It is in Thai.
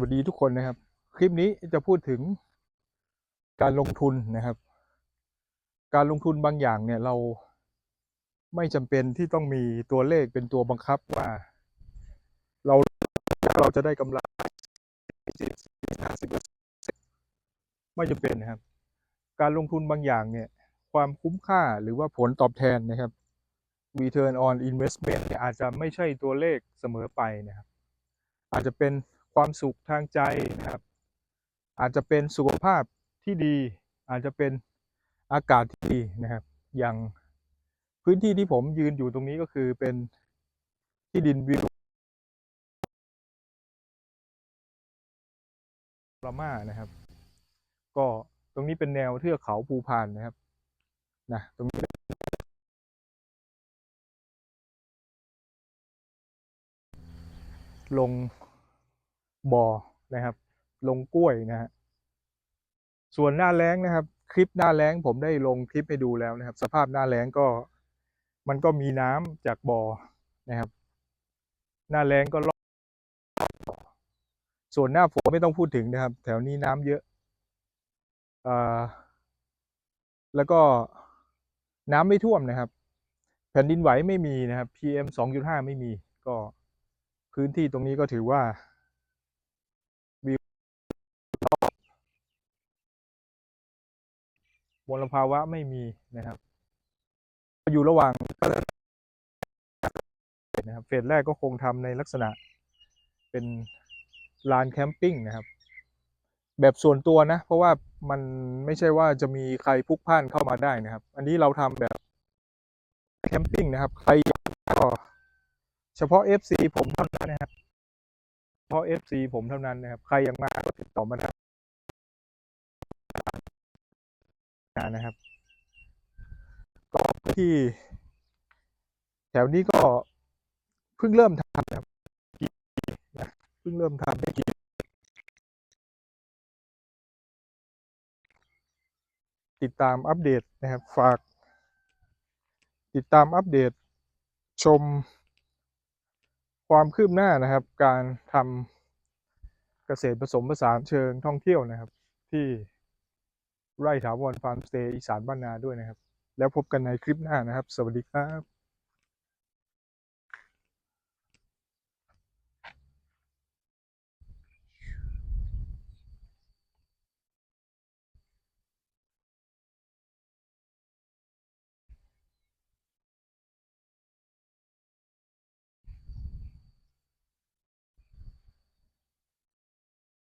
วัสดีทุกคนนะครับ คลิปนี้จะพูดถึงการลงทุนนะครับ การลงทุนบางอย่างเนี่ยเราไม่จำเป็นที่ต้องมีตัวเลขเป็นตัวบังคับว่า เราเราจะได้กำไรไม่จำเป็นนะครับ การลงทุนบางอย่างเนี่ย ความคุ้มค่าหรือว่าผลตอบแทนนะครับ return on investment เนี่ยอาจจะไม่ใช่ตัวเลขเสมอไปนะครับ อาจจะเป็น ความสุขทางใจนะครับ อาจจะเป็นสุขภาพที่ดี อาจจะเป็นอากาศที่ดีนะครับ อย่างพื้นที่ที่ผมยืนอยู่ตรงนี้ก็คือเป็นที่ดินวิวรามานะครับ ก็ตรงนี้เป็นแนวเทือกเขาภูพานนะครับนะตรงนี้ลง บ่อนะครับ ลงกล้วยนะฮะส่วนหน้าแล้งนะครับ คลิปหน้าแล้งผมได้ลงคลิปให้ดูแล้วนะครับ สภาพหน้าแล้งก็มันก็มีน้ำจากบ่อนะครับ หน้าแล้งก็รอบส่วนหน้าฝนไม่ต้องพูดถึงนะครับ แถวนี้น้ำเยอะอ่าแล้วก็น้ำไม่ท่วมนะครับ แผ่นดินไหวไม่มีนะครับ PM 2.5 ไม่มีก็พื้นที่ตรงนี้ก็ถือว่าวิว มลภาวะไม่มีนะครับอยู่ระหว่างนะครับเฟสแรกก็คงทำในลักษณะเป็นลานแคมปิ้งนะครับ แบบส่วนตัวนะ เพราะว่ามันไม่ใช่ว่าจะมีใครพุกพ่านเข้ามาได้นะครับ อันนี้เราทำแบบแคมปิ้งนะครับ ใครก็เฉพาะ FC ผมเท่านั้นนะครับเฉพาะ FC ผมเท่านั้นนะครับ ใครยังมาก็ติดต่อมาได้ นะครับ ก็ที่ แถวนี้ก็เพิ่งเริ่มทำนะครับนะเพิ่งเริ่มทำไม่กี่ติดตามอัปเดตนะครับ ฝาก ติดตามอัปเดตชม ความคืบหน้านะครับ การทำเกษตรผสมผสานเชิงท่องเที่ยวนะครับ ที่ ไร่ถาวรฟาร์มสเตย์อีสานบ้านนาด้วยนะครับ แล้วพบกันในคลิปหน้านะครับ สวัสดีครับ